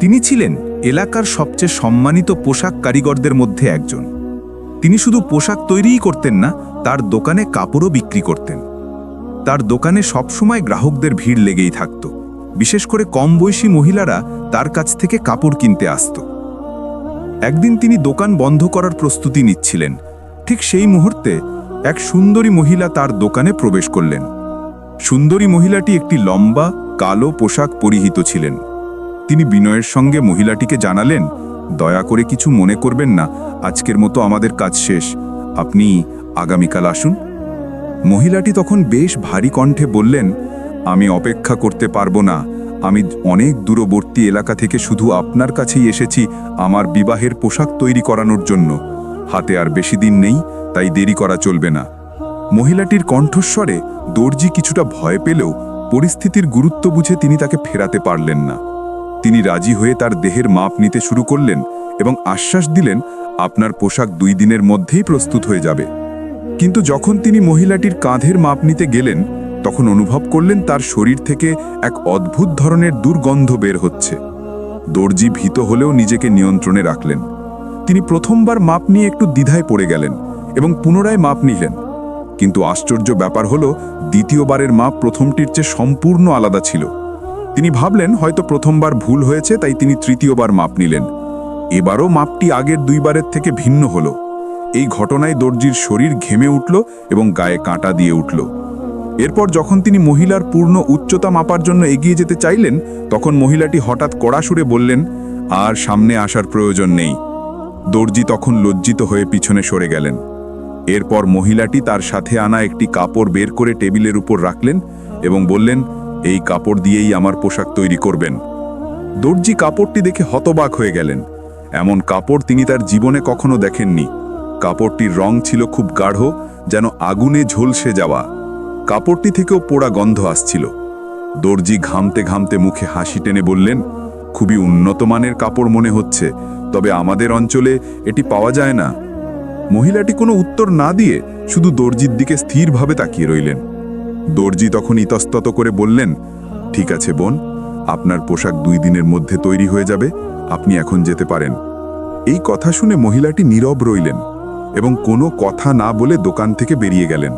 তিনি ছিলেন এলাকার সবচেয়ে সম্মানিত পোশাক কারিগরদের মধ্যে একজন। তিনি শুধু পোশাক তৈরিই করতেন না, তার দোকানে কাপড়ও বিক্রি করতেন। তার দোকানে সবসময় গ্রাহকদের ভিড় লেগেই থাকত। বিশেষ করে কম বয়সী মহিলারা তার কাছ থেকে কাপড় কিনতে আসত। একদিন তিনি দোকান বন্ধ করার প্রস্তুতি নিচ্ছিলেন। ঠিক সেই মুহূর্তে এক সুন্দরী মহিলা তার দোকানে প্রবেশ করলেন। সুন্দরী মহিলাটি একটি লম্বা, কালো পোশাক পরিহিত ছিলেন। তিনি বিনয়ের সঙ্গে মহিলাটিকে জানালেন, দয়া করে কিছু মনে করবেন না, আজকের মতো আমাদের কাজ শেষ। আপনি আগামীকাল আসুন। মহিলাটি তখন বেশ ভারী কণ্ঠে বললেন, আমি অপেক্ষা করতে পারব না। আমি অনেক দূরবর্তী এলাকা থেকে শুধু আপনার কাছেই এসেছি, আমার বিবাহের পোশাক তৈরি করানোর জন্য। হাতে আর বেশি দিন নেই, তাই দেরি করা চলবে না। মহিলাটির কণ্ঠস্বরে দর্জি কিছুটা ভয় পেলেও পরিস্থিতির গুরুত্ব বুঝে তিনি তাকে ফেরাতে পারলেন না। তিনি রাজি হয়ে তার দেহের মাপ নিতে শুরু করলেন এবং আশ্বাস দিলেন, আপনার পোশাক দুই দিনের মধ্যেই প্রস্তুত হয়ে যাবে। কিন্তু যখন তিনি মহিলাটির কাঁধের মাপ নিতে গেলেন, তখন অনুভব করলেন তার শরীর থেকে এক অদ্ভুত ধরনের দুর্গন্ধ বের হচ্ছে। দর্জি ভীত হলেও নিজেকে নিয়ন্ত্রণে রাখলেন। তিনি প্রথমবার মাপ নিয়ে একটু দ্বিধায় পড়ে গেলেন এবং পুনরায় মাপ নিলেন। কিন্তু আশ্চর্য ব্যাপার হলো, দ্বিতীয়বারের মাপ প্রথমটির চেয়ে সম্পূর্ণ আলাদা ছিল। তিনি ভাবলেন, হয়তো প্রথমবার ভুল হয়েছে, তাই তিনি তৃতীয়বার মাপ নিলেন। এবারও মাপটি আগের দুইবারের থেকে ভিন্ন হলো। এই ঘটনায় দর্জির শরীর ঘেমে উঠল এবং গায়ে কাঁটা দিয়ে উঠল। এরপর যখন তিনি মহিলার পূর্ণ উচ্চতা মাপার জন্য এগিয়ে যেতে চাইলেন, তখন মহিলাটি হঠাৎ কড়া সুরে বললেন, আর সামনে আসার প্রয়োজন নেই। দর্জি তখন লজ্জিত হয়ে পিছনে সরে গেলেন। এরপর মহিলাটি তার সাথে আনা একটি কাপড় বের করে টেবিলের উপর রাখলেন এবং বললেন এই কাপড় দিয়েই আমার পোশাক তৈরি করবেন। দর্জি কাপড়টি দেখে হতবাক হয়ে গেলেন। এমন কাপড় তিনি তার জীবনে কখনো দেখেননি। কাপড়টির রং ছিল খুব গাঢ়, যেন আগুনে ঝলসে যাওয়া। কাপড়টি থেকেও পোড়া গন্ধ আসছিল। দর্জি ঘামতে ঘামতে মুখে হাসি টেনে বললেন, খুবই উন্নত মানের কাপড় মনে হচ্ছে, তবে আমাদের অঞ্চলে এটি পাওয়া যায় না। মহিলাটি কোনো উত্তর না দিয়ে শুধু দর্জির দিকে স্থিরভাবে তাকিয়ে রইলেন। দর্জি তখন ইতস্তত করে বললেন, ঠিক আছে বোন, আপনার পোশাক দুই দিনের মধ্যে তৈরি হয়ে যাবে, আপনি এখন যেতে পারেন। এই কথা শুনে মহিলাটি নীরব রইলেন এবং কোনো কথা না বলে দোকান থেকে বেরিয়ে গেলেন।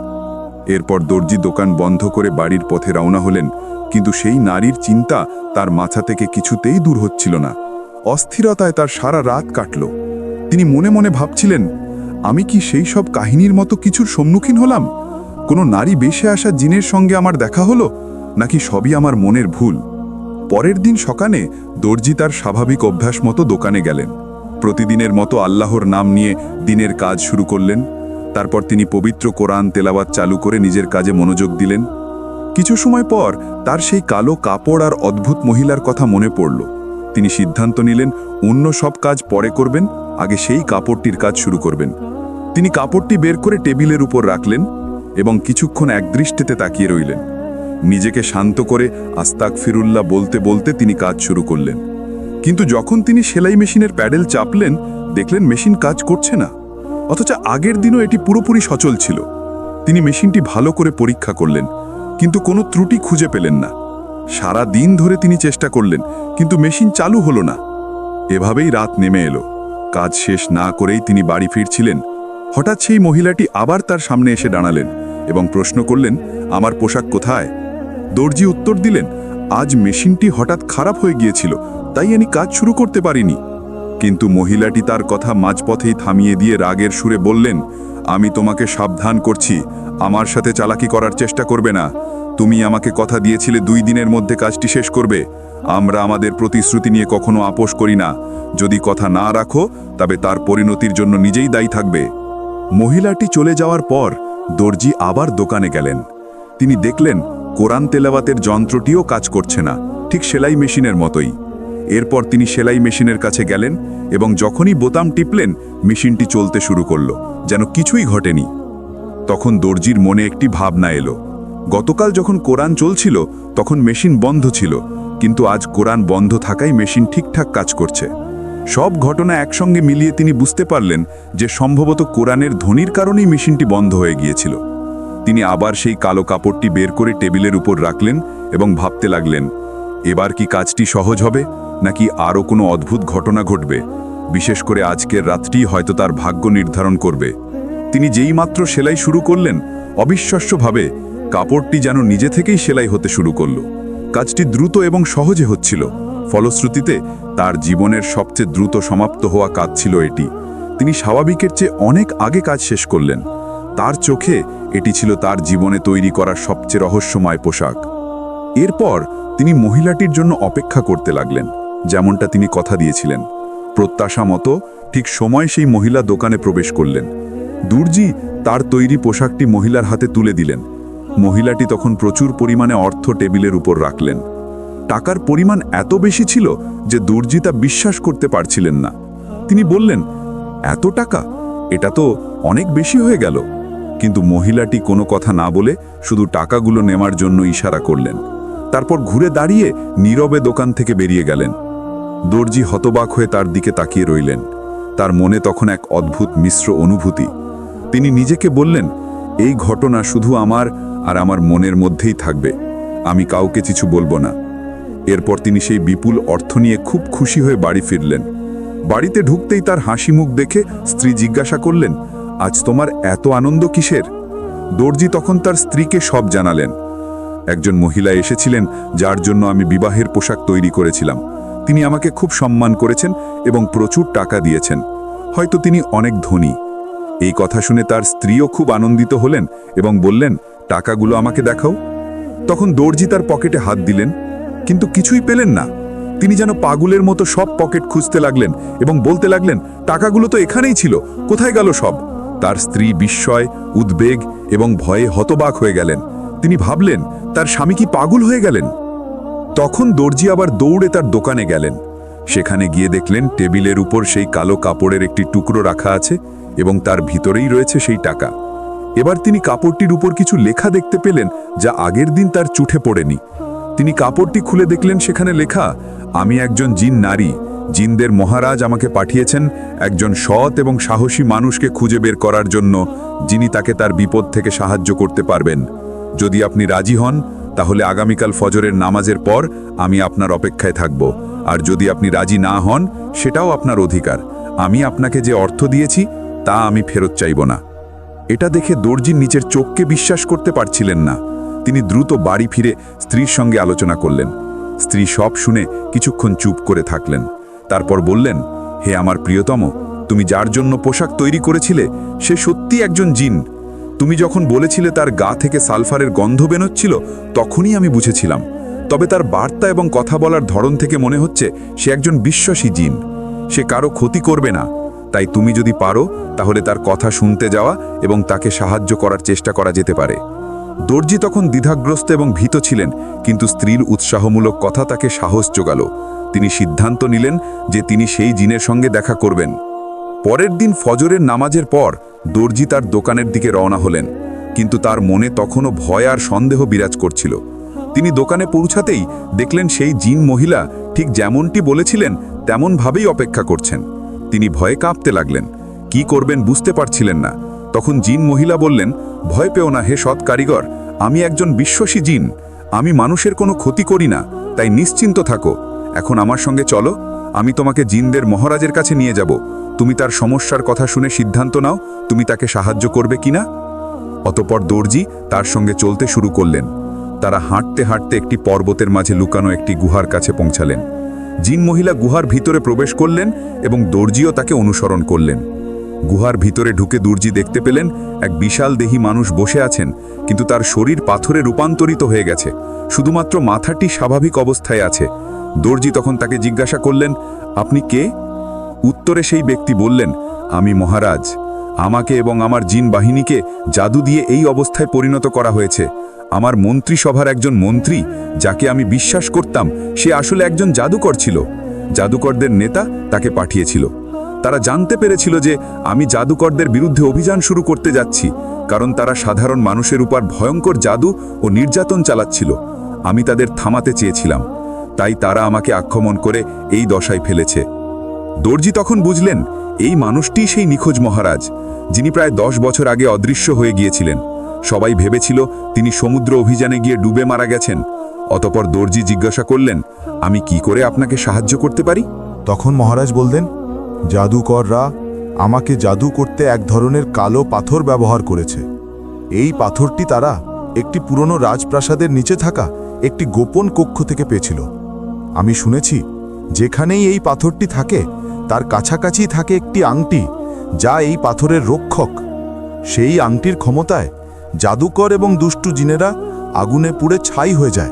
এরপর দর্জি দোকান বন্ধ করে বাড়ির পথে রওনা হলেন, কিন্তু সেই নারীর চিন্তা তার মাথা থেকে কিছুতেই দূর হচ্ছিল না। অস্থিরতায় তার সারা রাত কাটল। তিনি মনে মনে ভাবছিলেন, আমি কি সেই সব কাহিনীর মতো কিছুর সম্মুখীন হলাম? কোনো নারী বেশে আসা জিনের সঙ্গে আমার দেখা হলো, নাকি সবই আমার মনের ভুল? পরের দিন সকালে দর্জি তার স্বাভাবিক অভ্যাস মতো দোকানে গেলেন। প্রতিদিনের মতো আল্লাহর নাম নিয়ে দিনের কাজ শুরু করলেন। তারপর তিনি পবিত্র কোরআন তেলাওয়াত চালু করে নিজের কাজে মনোযোগ দিলেন। কিছু সময় পর তার সেই কালো কাপড় আর অদ্ভুত মহিলার কথা মনে পড়ল। তিনি সিদ্ধান্ত নিলেন, অন্য সব কাজ পরে করবেন, আগে সেই কাপড়টির কাজ শুরু করবেন। তিনি কাপড়টি বের করে টেবিলের উপর রাখলেন। এবং কিছুক্ষণ একদৃষ্টিতে তাকিয়ে রইলেন। নিজেকে শান্ত করে আস্তাক ফিরুল্লাহ বলতে বলতে তিনি কাজ শুরু করলেন। কিন্তু যখন তিনি সেলাই মেশিনের প্যাডেল চাপলেন, দেখলেন মেশিন কাজ করছে না। অথচ আগের দিনও এটি পুরোপুরি সচল ছিল। তিনি মেশিনটি ভালো করে পরীক্ষা করলেন, কিন্তু কোনো ত্রুটি খুঁজে পেলেন না। সারা দিন ধরে তিনি চেষ্টা করলেন, কিন্তু মেশিন চালু হলো না। এভাবেই রাত নেমে এলো। কাজ শেষ না করেই তিনি বাড়ি ফিরছিলেন। হঠাৎ সেই মহিলাটি আবার তার সামনে এসে দাঁড়ালেন এবং প্রশ্ন করলেন, আমার পোশাক কোথায়? দর্জি উত্তর দিলেন, আজ মেশিনটি হঠাৎ খারাপ হয়ে গিয়েছিল, তাই আমি কাজ শুরু করতে পারিনি। কিন্তু মহিলাটি তার কথা মাঝপথেই থামিয়ে দিয়ে রাগের সুরে বললেন, আমি তোমাকে সাবধান করছি, আমার সাথে চালাকি করার চেষ্টা করবে না। তুমি আমাকে কথা দিয়েছিলে দুই দিনের মধ্যে কাজটি শেষ করবে। আমরা আমাদের প্রতিশ্রুতি নিয়ে কখনো আপোষ করি না। যদি কথা না রাখো, তবে তার পরিণতির জন্য নিজেই দায়ী থাকবে। মহিলাটি চলে যাওয়ার পর দর্জি আবার দোকানে গেলেন। তিনি দেখলেন, কোরআন তেলাওয়াতের যন্ত্রটিও কাজ করছে না, ঠিক সেলাই মেশিনের মতোই। এরপর তিনি সেলাই মেশিনের কাছে গেলেন এবং যখনই বোতাম টিপলেন, মেশিনটি চলতে শুরু করল, যেন কিছুই ঘটেনি। তখন দর্জির মনে একটি ভাবনা এলো। গতকাল যখন কোরআন চলছিল, তখন মেশিন বন্ধ ছিল, কিন্তু আজ কোরআন বন্ধ থাকায় মেশিন ঠিকঠাক কাজ করছে। সব ঘটনা একসঙ্গে মিলিয়ে তিনি বুঝতে পারলেন যে সম্ভবত কোরআনের ধ্বনির কারণেই মেশিনটি বন্ধ হয়ে গিয়েছিল। তিনি আবার সেই কালো কাপড়টি বের করে টেবিলের উপর রাখলেন এবং ভাবতে লাগলেন, এবার কি কাজটি সহজ হবে? নাকি আরও কোনো অদ্ভুত ঘটনা ঘটবে? বিশেষ করে আজকের রাতটি হয়তো তার ভাগ্য নির্ধারণ করবে। তিনি যেই মাত্র সেলাই শুরু করলেন, অবিশ্বাস্যভাবে কাপড়টি যেন নিজে থেকেই সেলাই হতে শুরু করল। কাজটি দ্রুত এবং সহজে হচ্ছিল। ফলশ্রুতিতে তার জীবনের সবচেয়ে দ্রুত সমাপ্ত হওয়া কাজ ছিল এটি। তিনি স্বাভাবিকের চেয়ে অনেক আগে কাজ শেষ করলেন। তার চোখে এটি ছিল তার জীবনে তৈরি করার সবচেয়ে রহস্যময় পোশাক। এরপর তিনি মহিলাটির জন্য অপেক্ষা করতে লাগলেন, যেমনটা তিনি কথা দিয়েছিলেন। প্রত্যাশা মতো ঠিক সময় সেই মহিলা দোকানে প্রবেশ করলেন। দুর্জি তার তৈরি পোশাকটি মহিলার হাতে তুলে দিলেন। মহিলাটি তখন প্রচুর পরিমাণে অর্থ টেবিলের উপর রাখলেন। টাকার পরিমাণ এত বেশি ছিল যে দুর্জি তা বিশ্বাস করতে পারছিলেন না। তিনি বললেন, এত টাকা? এটা তো অনেক বেশি হয়ে গেল। কিন্তু মহিলাটি কোনো কথা না বলে শুধু টাকাগুলো নেওয়ার জন্য ইশারা করলেন। তারপর ঘুরে দাঁড়িয়ে নীরবে দোকান থেকে বেরিয়ে গেলেন। দর্জি হতবাক হয়ে তার দিকে তাকিয়ে রইলেন। তার মনে তখন এক অদ্ভুত মিশ্র অনুভূতি। তিনি নিজেকে বললেন, এই ঘটনা শুধু আমার আর আমার মনের মধ্যেই থাকবে। আমি কাউকে কিছু বলব না। এরপর তিনি সেই বিপুল অর্থ নিয়ে খুব খুশি হয়ে বাড়ি ফিরলেন। বাড়িতে ঢুকতেই তার হাসি মুখ দেখে স্ত্রী জিজ্ঞাসা করলেন, আজ তোমার এত আনন্দ কিসের? দর্জি তখন তার স্ত্রীকে সব জানালেন। একজন মহিলা এসেছিলেন, যার জন্য আমি বিবাহের পোশাক তৈরি করেছিলাম। তিনি আমাকে খুব সম্মান করেছেন এবং প্রচুর টাকা দিয়েছেন। হয়তো তিনি অনেক ধনী। এই কথা শুনে তার স্ত্রীও খুব আনন্দিত হলেন এবং বললেন, টাকাগুলো আমাকে দেখাও। তখন দর্জি তার পকেটে হাত দিলেন। কিন্তু কিছুই পেলেন না। তিনি যেন পাগুলের মতো সব পকেট খুঁজতে লাগলেন এবং বলতে লাগলেন, টাকাগুলো তো এখানেই ছিল, কোথায় গেল সব? তার স্ত্রী বিস্ময়, উদ্বেগ এবং ভয়ে হতবাক হয়ে গেলেন। তিনি ভাবলেন, তার স্বামী কি পাগল হয়ে গেলেন? তখন দর্জি আবার দৌড়ে তার দোকানে গেলেন। সেখানে গিয়ে দেখলেন, টেবিলের উপর সেই কালো কাপড়ের একটি টুকরো রাখা আছে এবং তার ভিতরেই রয়েছে সেই টাকা। এবার তিনি কাপড়টির উপর কিছু লেখা দেখতে পেলেন, যা আগের দিন তার চুঠে পড়েনি। তিনি কাপড়টি খুলে দেখলেন, সেখানে লেখা, আমি একজন জিন নারী। জিনদের মহারাজ আমাকে পাঠিয়েছেন একজন সৎ এবং সাহসী মানুষকে খুঁজে বের করার জন্য, যিনি তাকে তার বিপদ থেকে সাহায্য করতে পারবেন। যদি আপনি রাজি হন, তাহলে আগামীকাল ফজরের নামাজের পর আমি আপনার অপেক্ষায় থাকব। আর যদি আপনি রাজি না হন, সেটাও আপনার অধিকার। আমি আপনাকে যে অর্থ দিয়েছি, তা আমি ফেরত চাইব না। এটা দেখে দর্জির নিচের চোখকে বিশ্বাস করতে পারছিলেন না। তিনি দ্রুত বাড়ি ফিরে স্ত্রীর সঙ্গে আলোচনা করলেন। স্ত্রী সব শুনে কিছুক্ষণ চুপ করে থাকলেন। তারপর বললেন, হে আমার প্রিয়তম, তুমি যার জন্য পোশাক তৈরি করেছিলে, সে সত্যি একজন জিন। তুমি যখন বলেছিলে তার গা থেকে সালফারের গন্ধ বেরোচ্ছিল, তখনই আমি বুঝেছিলাম। তবে তার বার্তা এবং কথা বলার ধরন থেকে মনে হচ্ছে সে একজন বিশ্বাসী জিন। সে কারও ক্ষতি করবে না। তাই তুমি যদি পারো, তাহলে তার কথা শুনতে যাওয়া এবং তাকে সাহায্য করার চেষ্টা করা যেতে পারে। দর্জি তখন দ্বিধাগ্রস্ত এবং ভীত ছিলেন, কিন্তু স্ত্রীর উৎসাহমূলক কথা তাকে সাহস জোগাল। তিনি সিদ্ধান্ত নিলেন যে তিনি সেই জিনের সঙ্গে দেখা করবেন। পরের দিন ফজরের নামাজের পর দর্জি তার দোকানের দিকে রওনা হলেন, কিন্তু তার মনে তখনও ভয় আর সন্দেহ বিরাজ করছিল। তিনি দোকানে পৌঁছাতেই দেখলেন সেই জিন মহিলা ঠিক যেমনটি বলেছিলেন, তেমনভাবেই অপেক্ষা করছেন। তিনি ভয়ে কাঁপতে লাগলেন, কি করবেন বুঝতে পারছিলেন না। তখন জিন মহিলা বললেন ভয় পেও না হে সৎ কারিগর, আমি একজন বিশ্বাসী জিন। আমি মানুষের কোনো ক্ষতি করি না, তাই নিশ্চিন্ত থাকো। এখন আমার সঙ্গে চলো, আমি তোমাকে জিনদের মহারাজের কাছে নিয়ে যাব। তুমি তার সমস্যার কথা শুনে সিদ্ধান্ত নাও, তুমি তাকে সাহায্য করবে কিনা অতপর দর্জি তার সঙ্গে চলতে শুরু করলেন। তারা হাঁটতে হাঁটতে একটি পর্বতের মাঝে লুকানো একটি গুহার কাছে পৌঁছালেন। জিন মহিলা গুহার ভিতরে প্রবেশ করলেন এবং দর্জিও তাকে অনুসরণ করলেন। গুহার ভিতরে ঢুকে দর্জি দেখতে পেলেন এক বিশাল দেহি মানুষ বসে আছেন, কিন্তু তার শরীর পাথরে রূপান্তরিত হয়ে গেছে। শুধুমাত্র মাথাটি স্বাভাবিক অবস্থায় আছে। দর্জি তখন তাকে জিজ্ঞাসা করলেন, আপনি কে? উত্তরে সেই ব্যক্তি বললেন, আমি মহারাজ। আমাকে এবং আমার জিন বাহিনীকে জাদু দিয়ে এই অবস্থায় পরিণত করা হয়েছে। আমার মন্ত্রিসভার একজন মন্ত্রী, যাকে আমি বিশ্বাস করতাম, সে আসলে একজন জাদুকর ছিল। জাদুকরদের নেতা তাকে পাঠিয়েছিল। তারা জানতে পেরেছিল যে আমি জাদুকরদের বিরুদ্ধে অভিযান শুরু করতে যাচ্ছি, কারণ তারা সাধারণ মানুষের উপর ভয়ঙ্কর জাদু ও নির্যাতন চালাচ্ছিল। আমি তাদের থামাতে চেয়েছিলাম। তাই তারা আমাকে আক্রমণ করে এই দশায় ফেলেছে। দর্জি তখন বুঝলেন, এই মানুষটি সেই নিখোঁজ মহারাজ, যিনি প্রায় দশ বছর আগে অদৃশ্য হয়ে গিয়েছিলেন। সবাই ভেবেছিল তিনি সমুদ্র অভিযানে গিয়ে ডুবে মারা গেছেন। অতপর দর্জি জিজ্ঞাসা করলেন, আমি কি করে আপনাকে সাহায্য করতে পারি? তখন মহারাজ বললেন জাদুকররা আমাকে জাদু করতে এক ধরনের কালো পাথর ব্যবহার করেছে। এই পাথরটি তারা একটি পুরনো রাজপ্রাসাদের নিচে থাকা একটি গোপন কক্ষ থেকে পেয়েছিল। আমি শুনেছি, যেখানেই এই পাথরটি থাকে, তার কাছাকাছি থাকে একটি আংটি, যা এই পাথরের রক্ষক। সেই আংটির ক্ষমতায় জাদুকর এবং দুষ্টু জিনেরা আগুনে পুড়ে ছাই হয়ে যায়।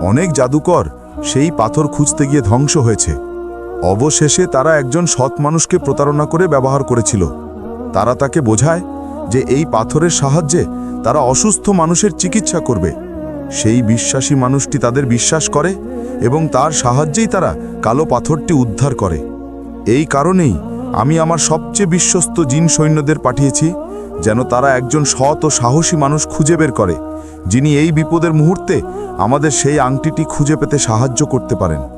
অনেক জাদুকর সেই পাথর খুঁজতে গিয়ে ধ্বংস হয়েছে। অবশেষে তারা একজন সৎ মানুষকে প্রতারণা করে ব্যবহার করেছিল। তারা তাকে বোঝায় যে এই পাথরের সাহায্যে তারা অসুস্থ মানুষের চিকিৎসা করবে। সেই বিশ্বাসী মানুষটি তাদের বিশ্বাস করে এবং তার সাহায্যেই তারা কালো পাথরটি উদ্ধার করে। এই কারণেই আমি আমার সবচেয়ে বিশ্বস্ত জিন সৈন্যদের পাঠিয়েছি, যেন তারা একজন সৎ ও সাহসী মানুষ খুঁজে বের করে, যিনি এই বিপদের মুহূর্তে আমাদের সেই আংটিটি খুঁজে পেতে সাহায্য করতে পারেন।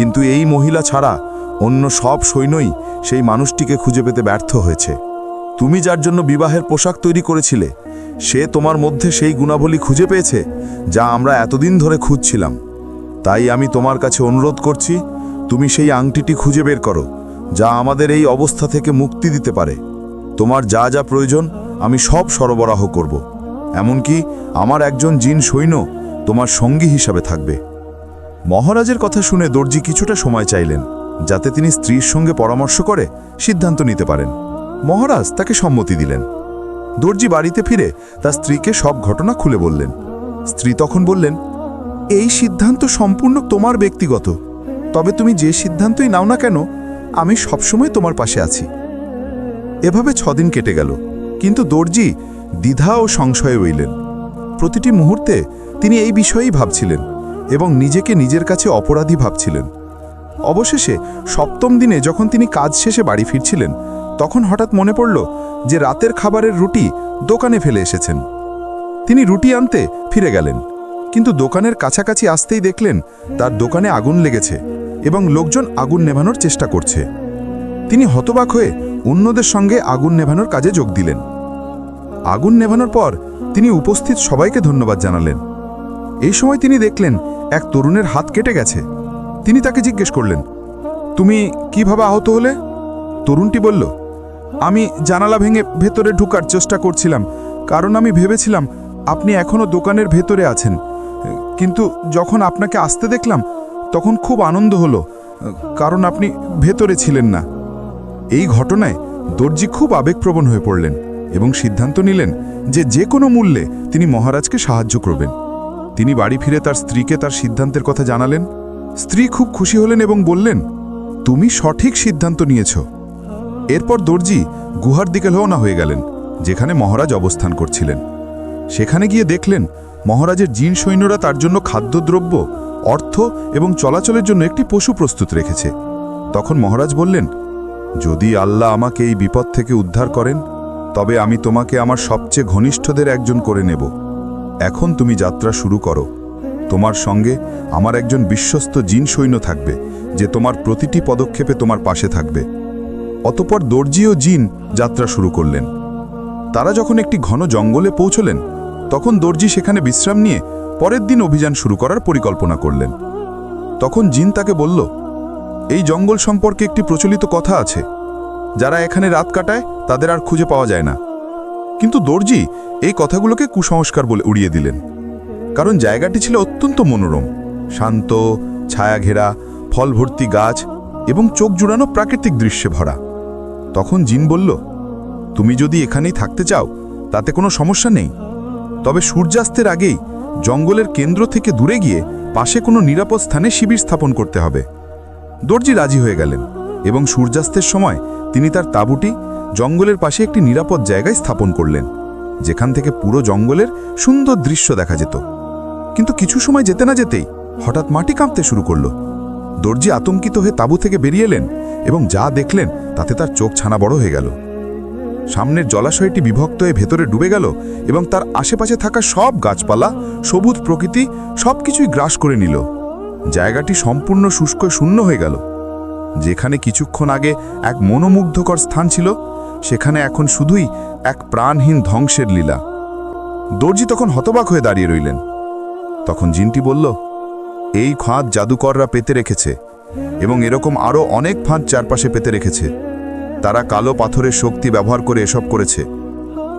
কিন্তু এই মহিলা ছাড়া অন্য সব সৈন্যই সেই মানুষটিকে খুঁজে পেতে ব্যর্থ হয়েছে। তুমি যার জন্য বিবাহের পোশাক তৈরি করেছিলে, সে তোমার মধ্যে সেই গুণাবলী খুঁজে পেয়েছে যা আমরা এতদিন ধরে খুঁজছিলাম। তাই আমি তোমার কাছে অনুরোধ করছি, তুমি সেই আংটিটি খুঁজে বের করো, যা আমাদের এই অবস্থা থেকে মুক্তি দিতে পারে। তোমার যা যা প্রয়োজন, আমি সব সরবরাহ করব। এমনকি আমার একজন জিন সৈন্য তোমার সঙ্গী হিসাবে থাকবে। মহারাজের কথা শুনে দর্জি কিছুটা সময় চাইলেন, যাতে তিনি স্ত্রীর সঙ্গে পরামর্শ করে সিদ্ধান্ত নিতে পারেন। মহারাজ তাকে সম্মতি দিলেন। দর্জি বাড়িতে ফিরে তার স্ত্রীকে সব ঘটনা খুলে বললেন। স্ত্রী তখন বললেন, এই সিদ্ধান্ত সম্পূর্ণ তোমার ব্যক্তিগত। তবে তুমি যে সিদ্ধান্তই নাও না কেন, আমি সবসময় তোমার পাশে আছি। এভাবে ছদিন কেটে গেল, কিন্তু দর্জি দ্বিধা ও সংশয়ে রইলেন। প্রতিটি মুহূর্তে তিনি এই বিষয়েই ভাবছিলেন। এবং নিজেকে নিজের কাছে অপরাধী ভাবছিলেন। অবশেষে সপ্তম দিনে যখন তিনি কাজ শেষে বাড়ি ফিরছিলেন, তখন হঠাৎ মনে পড়ল যে রাতের খাবারের রুটি দোকানে ফেলে এসেছেন। তিনি রুটি আনতে ফিরে গেলেন, কিন্তু দোকানের কাছাকাছি আসতেই দেখলেন তার দোকানে আগুন লেগেছে এবং লোকজন আগুন নেভানোর চেষ্টা করছে। তিনি হতবাক হয়ে অন্যদের সঙ্গে আগুন নেভানোর কাজে যোগ দিলেন। আগুন নেভানোর পর তিনি উপস্থিত সবাইকে ধন্যবাদ জানালেন। এই সময় তিনি দেখলেন এক তরুণের হাত কেটে গেছে। তিনি তাকে জিজ্ঞেস করলেন, তুমি কীভাবে আহত হলে? তরুণটি বলল, আমি জানালা ভেঙে ভেতরে ঢুকার চেষ্টা করছিলাম, কারণ আমি ভেবেছিলাম আপনি এখনও দোকানের ভেতরে আছেন। কিন্তু যখন আপনাকে আসতে দেখলাম, তখন খুব আনন্দ হলো, কারণ আপনি ভেতরে ছিলেন না। এই ঘটনায় দর্জি খুব আবেগপ্রবণ হয়ে পড়লেন এবং সিদ্ধান্ত নিলেন যে যে কোনো মূল্যে তিনি মহারাজকে সাহায্য করবেন। তিনি বাড়ি ফিরে তার স্ত্রীকে তার সিদ্ধান্তের কথা জানালেন। স্ত্রী খুব খুশি হলেন এবং বললেন, তুমি সঠিক সিদ্ধান্ত নিয়েছ। এরপর দর্জি গুহার দিকে রওনা হয়ে গেলেন, যেখানে মহারাজ অবস্থান করছিলেন। সেখানে গিয়ে দেখলেন, মহারাজের জিন সৈন্যরা তার জন্য খাদ্যদ্রব্য, অর্থ এবং চলাচলের জন্য একটি পশু প্রস্তুত রেখেছে। তখন মহারাজ বললেন, যদি আল্লাহ আমাকে এই বিপদ থেকে উদ্ধার করেন, তবে আমি তোমাকে আমার সবচেয়ে ঘনিষ্ঠদের একজন করে নেব। এখন তুমি যাত্রা শুরু করো। তোমার সঙ্গে আমার একজন বিশ্বস্ত জিন সৈন্য থাকবে, যে তোমার প্রতিটি পদক্ষেপে তোমার পাশে থাকবে। অতপর দর্জি ও জিন যাত্রা শুরু করলেন। তারা যখন একটি ঘন জঙ্গলে পৌঁছলেন, তখন দর্জি সেখানে বিশ্রাম নিয়ে পরের দিন অভিযান শুরু করার পরিকল্পনা করলেন। তখন জিন তাকে বলল, এই জঙ্গল সম্পর্কে একটি প্রচলিত কথা আছে। যারা এখানে রাত কাটায়, তাদের আর খুঁজে পাওয়া যায় না। কিন্তু দর্জি, এই কথাগুলোকে কুসংস্কার বলে উড়িয়ে দিলেন। কারণ জায়গাটি ছিল অত্যন্ত মনোরম। শান্ত ছায়া ঘেরা ফল ভর্তি গাছ এবং চোখ জুড়ানো প্রাকৃতিক দৃশ্যে ভরা। তখন জিন বলল, তুমি যদি এখানেই থাকতে চাও, তাতে কোনো সমস্যা নেই। তবে সূর্যাস্তের আগেই জঙ্গলের কেন্দ্র থেকে দূরে গিয়ে পাশে কোনো নিরাপদ স্থানে শিবির স্থাপন করতে হবে। দর্জি রাজি হয়ে গেলেন এবং সূর্যাস্তের সময় তিনি তার তাঁবুটি জঙ্গলের পাশে একটি নিরাপদ জায়গায় স্থাপন করলেন, যেখান থেকে পুরো জঙ্গলের সুন্দর দৃশ্য দেখা যেত। কিন্তু কিছু সময় যেতে না যেতেই হঠাৎ মাটি কাঁপতে শুরু করল। দর্জি আতঙ্কিত হয়ে তাঁবু থেকে বেরিয়ে এলেন এবং যা দেখলেন তাতে তার চোখ ছানা বড় হয়ে গেল। সামনের জলাশয়টি বিভক্ত হয়ে ভেতরে ডুবে গেল এবং তার আশেপাশে থাকা সব গাছপালা, সবুজ প্রকৃতি সবকিছুই গ্রাস করে নিল। জায়গাটি সম্পূর্ণ শুষ্ক শূন্য হয়ে গেল। যেখানে কিছুক্ষণ আগে এক মনোমুগ্ধকর স্থান ছিল সেখানে এখন শুধুই এক প্রাণহীন ধ্বংসের লীলা। দর্জি তখন হতবাক হয়ে দাঁড়িয়ে রইলেন। তখন জিনটি বলল, এই ফাঁদ জাদুকররা পেতে রেখেছে এবং এরকম আরও অনেক ফাঁদ চারপাশে পেতে রেখেছে। তারা কালো পাথরের শক্তি ব্যবহার করে এসব করেছে।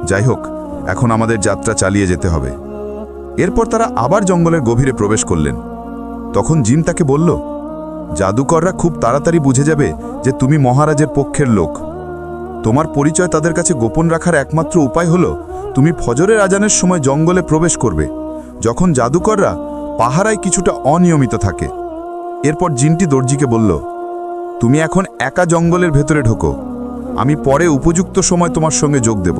যাই হোক, এখন আমাদের যাত্রা চালিয়ে যেতে হবে। এরপর তারা আবার জঙ্গলের গভীরে প্রবেশ করলেন। তখন জিন তাকে বলল, জাদুকররা খুব তাড়াতাড়ি বুঝে যাবে যে তুমি মহারাজের পক্ষের লোক। তোমার পরিচয় তাদের কাছে গোপন রাখার একমাত্র উপায় হলো, তুমি ফজরের আজানের সময় জঙ্গলে প্রবেশ করবে। যখন জাদুকররা পাহারায় কিছুটা অনিয়মিত থাকে। এরপর জিনটি দর্জিকে বলল, তুমি এখন একা জঙ্গলের ভেতরে ঢোকো। আমি পরে উপযুক্ত সময় তোমার সঙ্গে যোগ দেব।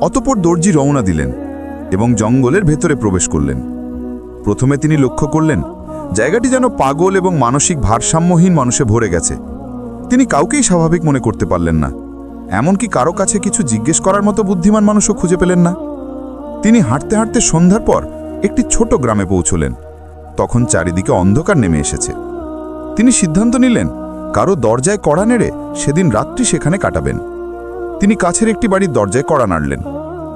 অতপর দর্জি রওনা দিলেন এবং জঙ্গলের ভেতরে প্রবেশ করলেন। প্রথমে তিনি লক্ষ্য করলেন, জায়গাটি যেন পাগল এবং মানসিক ভারসাম্যহীন মানুষে ভরে গেছে। তিনি কাউকেই স্বাভাবিক মনে করতে পারলেন না। এমনকি কারও কাছে কিছু জিজ্ঞেস করার মতো বুদ্ধিমান মানুষও খুঁজে পেলেন না। তিনি হাঁটতে হাঁটতে সন্ধ্যার পর একটি ছোট গ্রামে পৌঁছলেন। তখন চারিদিকে অন্ধকার নেমে এসেছে। তিনি সিদ্ধান্ত নিলেন, কারও দরজায় কড়া নেড়ে সেদিন রাত্রি সেখানে কাটাবেন। তিনি কাছের একটি বাড়ির দরজায় কড়া নাড়লেন।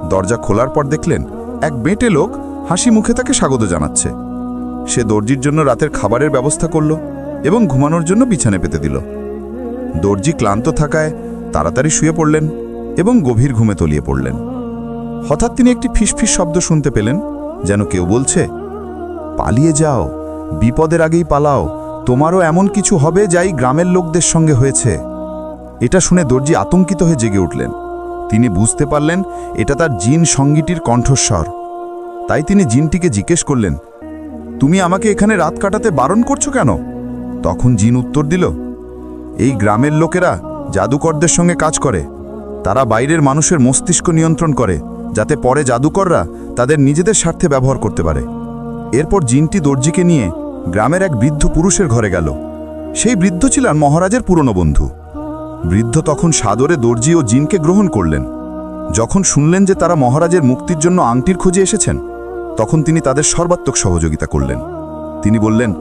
দরজা খোলার পর দেখলেন, এক বেঁটে লোক হাসি মুখে তাকে স্বাগত জানাচ্ছে। সে দর্জির জন্য রাতের খাবারের ব্যবস্থা করল এবং ঘুমানোর জন্য বিছানে পেতে দিল। দর্জি ক্লান্ত থাকায় তাড়াতাড়ি শুয়ে পড়লেন এবং গভীর ঘুমে তলিয়ে পড়লেন। হঠাৎ তিনি একটি ফিসফিস শব্দ শুনতে পেলেন, যেন কেউ বলছে, পালিয়ে যাও, বিপদের আগেই পালাও, তোমারও এমন কিছু হবে যাই গ্রামের লোকদের সঙ্গে হয়েছে। এটা শুনে দর্জি আতঙ্কিত হয়ে জেগে উঠলেন। তিনি বুঝতে পারলেন, এটা তার জিন সঙ্গীটির কণ্ঠস্বর। তাই তিনি জিনটিকে জিজ্ঞেস করলেন, তুমি আমাকে এখানে রাত কাটাতে বারণ করছ কেন? তখন জিন উত্তর দিল, এই গ্রামের লোকেরা জাদুকরদের সঙ্গে কাজ করে। তারা বাইরের মানুষের মস্তিষ্ক নিয়ন্ত্রণ করে, যাতে পরে জাদুকররা তাদের নিজেদের স্বার্থে ব্যবহার করতে পারে। এরপর জিনটি দর্জিকে নিয়ে গ্রামের এক বৃদ্ধ পুরুষের ঘরে গেল। সেই বৃদ্ধ ছিলেন মহারাজের পুরনো বন্ধু। বৃদ্ধ তখন সাদরে দর্জি ও জিনকে গ্রহণ করলেন। যখন শুনলেন যে তারা মহারাজের মুক্তির জন্য আংটির খুঁজে এসেছেন, তখন তিনি তাদের সর্বাত্মক সহযোগিতা করলেন। তিনি বললেন,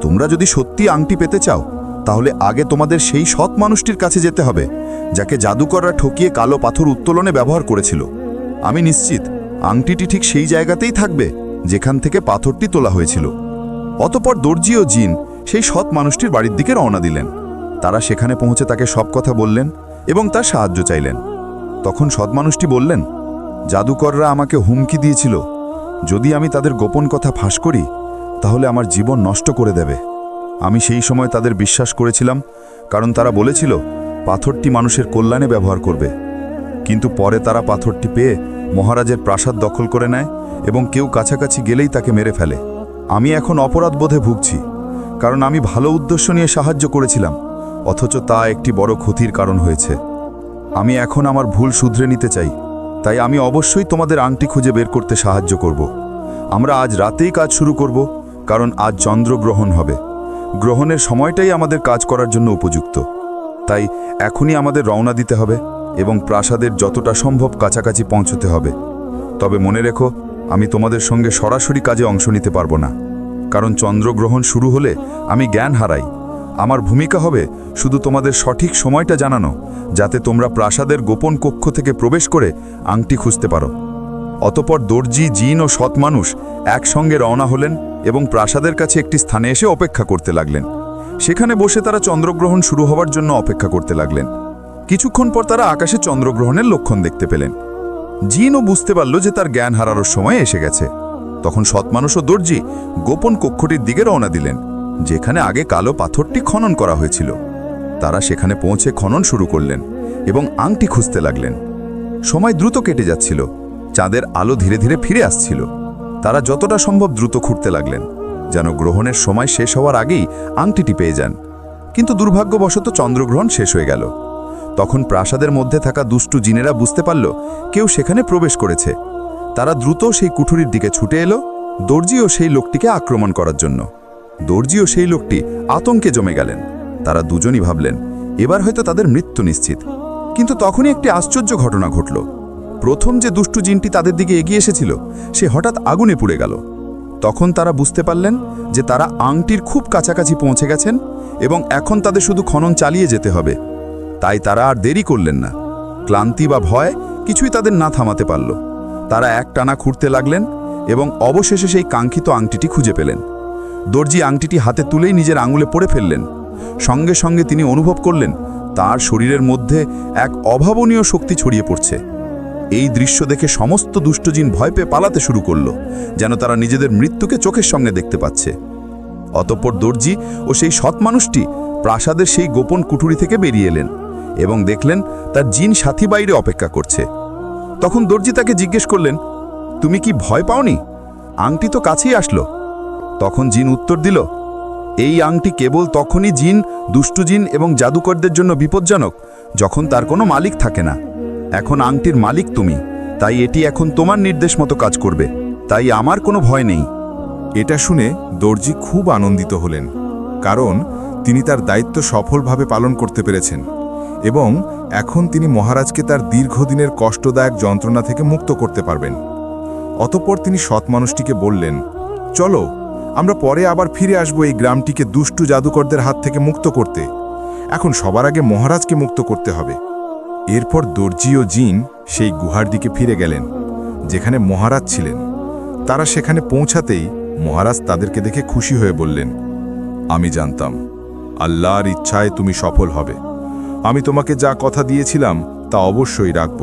তোমরা যদি সত্যি আংটি পেতে চাও তাহলে আগে তোমাদের সেই সৎ মানুষটির কাছে যেতে হবে, যাকে জাদুকররা ঠকিয়ে কালো পাথর উত্তোলনে ব্যবহার করেছিল। আমি নিশ্চিত, আংটিটি ঠিক সেই জায়গাতেই থাকবে, যেখান থেকে পাথরটি তোলা হয়েছিল। অতপর দর্জি ও জিন সেই সৎ মানুষটির বাড়ির দিকে রওনা দিলেন। তারা সেখানে পৌঁছে তাকে সব কথা বললেন এবং তার সাহায্য চাইলেন। তখন সৎ মানুষটি বললেন, জাদুকররা আমাকে হুমকি দিয়েছিল। যদি আমি তাদের গোপন কথা ফাঁস করি, তাহলে আমার জীবন নষ্ট করে দেবে। আমি সেই সময় তাদের বিশ্বাস করেছিলাম, কারণ তারা বলেছিল, পাথরটি মানুষের কল্যাণে ব্যবহার করবে। কিন্তু পরে তারা পাথরটি পেয়ে মহারাজের প্রাসাদ দখল করে নেয় এবং কেউ কাছাকাছি গেলেই তাকে মেরে ফেলে। আমি এখন অপরাধ বোধে ভুগছি, কারণ আমি ভালো উদ্দেশ্য নিয়ে সাহায্য করেছিলাম, অথচ তা একটি বড় ক্ষতির কারণ হয়েছে। আমি এখন আমার ভুল শুধরে নিতে চাই, তাই আমি অবশ্যই তোমাদের আংটি খুঁজে বের করতে সাহায্য করব। আমরা আজ রাতেই কাজ শুরু করব, কারণ আজ চন্দ্রগ্রহণ হবে। গ্রহণের সময়টাই আমাদের কাজ করার জন্য উপযুক্ত। তাই এখনই আমাদের রওনা দিতে হবে এবং প্রাসাদের যতটা সম্ভব কাছাকাছি পৌঁছতে হবে। তবে মনে রেখো, আমি তোমাদের সঙ্গে সরাসরি কাজে অংশ নিতে পারব না। কারণ চন্দ্রগ্রহণ শুরু হলে আমি জ্ঞান হারাই। আমার ভূমিকা হবে শুধু তোমাদের সঠিক সময়টা জানানো, যাতে তোমরা প্রাসাদের গোপন কক্ষ থেকে প্রবেশ করে আংটি খুঁজতে পারো। অতপর দর্জি, জিন ও সৎ মানুষ একসঙ্গে রওনা হলেন এবং প্রাসাদের কাছে একটি স্থানে এসে অপেক্ষা করতে লাগলেন। সেখানে বসে তারা চন্দ্রগ্রহণ শুরু হওয়ার জন্য অপেক্ষা করতে লাগলেন। কিছুক্ষণ পর তারা আকাশে চন্দ্রগ্রহণের লক্ষণ দেখতে পেলেন। জিনও বুঝতে পারল যে তার জ্ঞান হারানোর সময় এসে গেছে। তখন সৎমানুষ ও দর্জি গোপন কক্ষটির দিকে রওনা দিলেন, যেখানে আগে কালো পাথরটি খনন করা হয়েছিল। তারা সেখানে পৌঁছে খনন শুরু করলেন এবং আংটি খুঁজতে লাগলেন। সময় দ্রুত কেটে যাচ্ছিল। চাঁদের আলো ধীরে ধীরে ফিরে আসছিল। তারা যতটা সম্ভব দ্রুত খুঁড়তে লাগলেন, যেন গ্রহণের সময় শেষ হওয়ার আগেই আংটিটি পেয়ে যান। কিন্তু দুর্ভাগ্যবশত চন্দ্রগ্রহণ শেষ হয়ে গেল। তখন প্রাসাদের মধ্যে থাকা দুষ্টু জিনেরা বুঝতে পারল, কেউ সেখানে প্রবেশ করেছে। তারা দ্রুত সেই কুঠুরির দিকে ছুটে এলো দর্জিও সেই লোকটিকে আক্রমণ করার জন্য। দর্জিও সেই লোকটি আতঙ্কে জমে গেলেন। তারা দুজনই ভাবলেন, এবার হয়তো তাদের মৃত্যু নিশ্চিত। কিন্তু তখনই একটি আশ্চর্য ঘটনা ঘটল। প্রথম যে দুষ্টু জিনটি তাদের দিকে এগিয়ে এসেছিল, সে হঠাৎ আগুনে পুড়ে গেল। তখন তারা বুঝতে পারলেন যে তারা আংটির খুব কাছাকাছি পৌঁছে গেছেন এবং এখন তাদের শুধু খনন চালিয়ে যেতে হবে। তাই তারা আর দেরি করলেন না। ক্লান্তি বা ভয় কিছুই তাদের না থামাতে পারল। তারা এক টানা খুঁড়তে লাগলেন এবং অবশেষে সেই কাঙ্ক্ষিত আংটিটি খুঁজে পেলেন। দর্জি আংটিটি হাতে তুলেই নিজের আঙুলে পড়ে ফেললেন। সঙ্গে সঙ্গে তিনি অনুভব করলেন, তার শরীরের মধ্যে এক অভাবনীয় শক্তি ছড়িয়ে পড়ছে। এই দৃশ্য দেখে সমস্ত দুষ্টজিন ভয় পেয়ে পালাতে শুরু করল, যেন তারা নিজেদের মৃত্যুকে চোখের সঙ্গে দেখতে পাচ্ছে। অতঃপর দর্জি ও সেই সৎ মানুষটি প্রাসাদের সেই গোপন কুঠুরি থেকে বেরিয়ে এলেন এবং দেখলেন তার জিন সাথী বাইরে অপেক্ষা করছে। তখন দর্জি তাকে জিজ্ঞেস করলেন, তুমি কি ভয় পাওনি? আংটি তো কাছেই আসলো। তখন জিন উত্তর দিল, এই আংটি কেবল তখনই জিন, দুষ্টু জিন এবং জাদুকরদের জন্য বিপজ্জনক, যখন তার কোনো মালিক থাকে না। এখন আংটির মালিক তুমি, তাই এটি এখন তোমার নির্দেশ মতো কাজ করবে, তাই আমার কোনো ভয় নেই। এটা শুনে দর্জি খুব আনন্দিত হলেন, কারণ তিনি তার দায়িত্ব সফলভাবে পালন করতে পেরেছেন এবং এখন তিনি মহারাজকে তার দীর্ঘদিনের কষ্টদায়ক যন্ত্রণা থেকে মুক্ত করতে পারবেন। অতঃপর তিনি সৎ মানুষটিকে বললেন, চলো, আমরা পরে আবার ফিরে আসব এই গ্রামটিকে দুষ্টু জাদুকরদের হাত থেকে মুক্ত করতে। এখন সবার আগে মহারাজকে মুক্ত করতে হবে। এরপর দর্জি ও জিন সেই গুহার দিকে ফিরে গেলেন, যেখানে মহারাজ ছিলেন। তারা সেখানে পৌঁছাতেই মহারাজ তাদেরকে দেখে খুশি হয়ে বললেন, আমি জানতাম, আল্লাহর ইচ্ছায় তুমি সফল হবে। আমি তোমাকে যা কথা দিয়েছিলাম, তা অবশ্যই রাখব।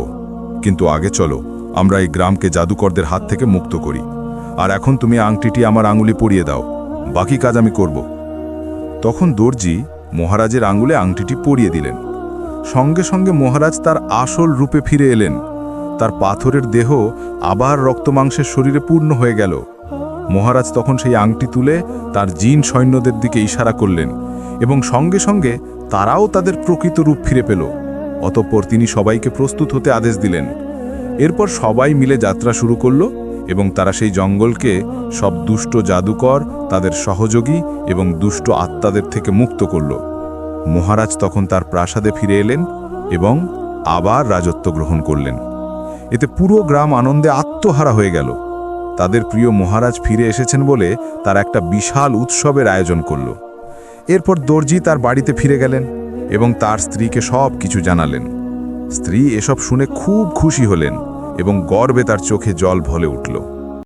কিন্তু আগে চলো, আমরা এই গ্রামকে জাদুকরদের হাত থেকে মুক্ত করি। আর এখন তুমি আংটিটি আমার আঙুলে পরিয়ে দাও, বাকি কাজ আমি করব। তখন দর্জি মহারাজের আঙুলে আংটিটি পরিয়ে দিলেন। সঙ্গে সঙ্গে মহারাজ তার আসল রূপে ফিরে এলেন। তার পাথরের দেহ আবার রক্তমাংসের শরীরে পূর্ণ হয়ে গেল। মহারাজ তখন সেই আংটি তুলে তার জিন সৈন্যদের দিকে ইশারা করলেন এবং সঙ্গে সঙ্গে তারাও তাদের প্রকৃত রূপ ফিরে পেল। অতঃপর তিনি সবাইকে প্রস্তুত হতে আদেশ দিলেন। এরপর সবাই মিলে যাত্রা শুরু করল এবং তারা সেই জঙ্গলকে সব দুষ্ট জাদুকর, তাদের সহযোগী এবং দুষ্ট আত্মাদের থেকে মুক্ত করল। মহারাজ তখন তার প্রাসাদে ফিরে এলেন এবং আবার রাজত্ব গ্রহণ করলেন। এতে পুরো গ্রাম আনন্দে আত্মহারা হয়ে গেল। তাদের প্রিয় মহারাজ ফিরে এসেছেন বলে তার একটা বিশাল উৎসবের আয়োজন করল। এরপর দর্জি তার বাড়িতে ফিরে গেলেন এবং তার স্ত্রীকে সব কিছু জানালেন। স্ত্রী এসব শুনে খুব খুশি হলেন এবং গর্বে তার চোখে জল ভলে উঠল।